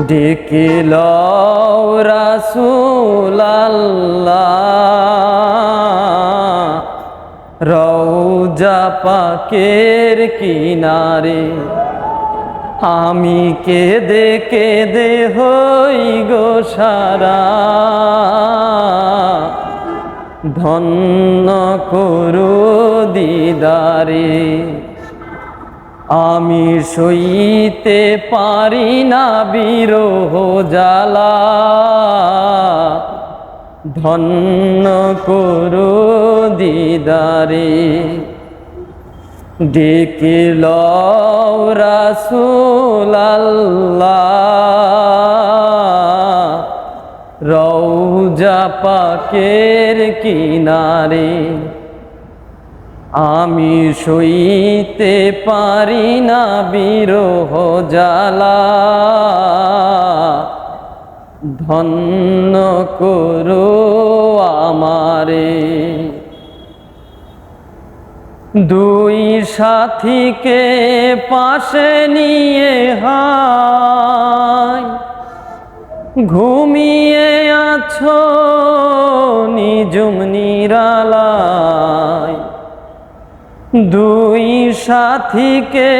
ডেকে লও রাসূল আল্লাহ রওজা পাকের কিনারে আমি কেঁদে কেঁদে হই গো সারা। ধন্য করো দিদারে। আমি সইতে পারি না বিরহ জ্বালা। ধন্য করো দিদারে, ডেকে লও রাসূল আল্লাহ। রওজা পাকের কিনারে আমি সইতে পারি না বিরহ জ্বালা। ধন্য করো আমারে। দুই সাথীকে পাশে নিয়ে হায় ঘুমিয়ে আছো নিজুম নিরালায়। দুই সাথীকে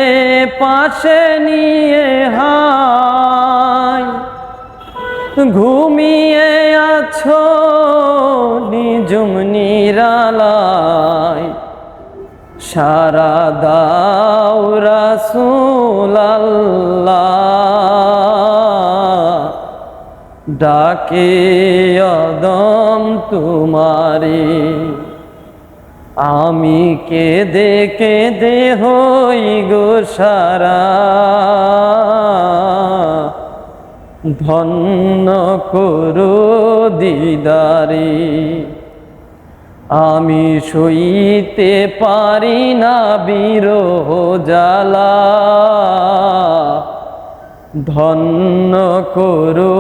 পাশে নিয়ে হায় ঘুমিয়ে আছো নিজুম নিরালায়। সারা দাও রাসূল আল্লাহ ডাকে অদম তোমারে। আমি কেঁদে কেঁদে হই গো সারা। ধন্য করো দিদারে, আমি সইতে পারি না বিরহ জ্বালা। ধন্য করো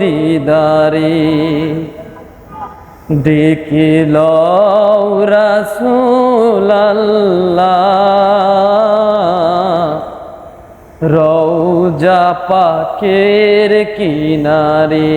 দিদারে ডেকে লও রাসূল আল্লাহ রওজা পাকের কিনারে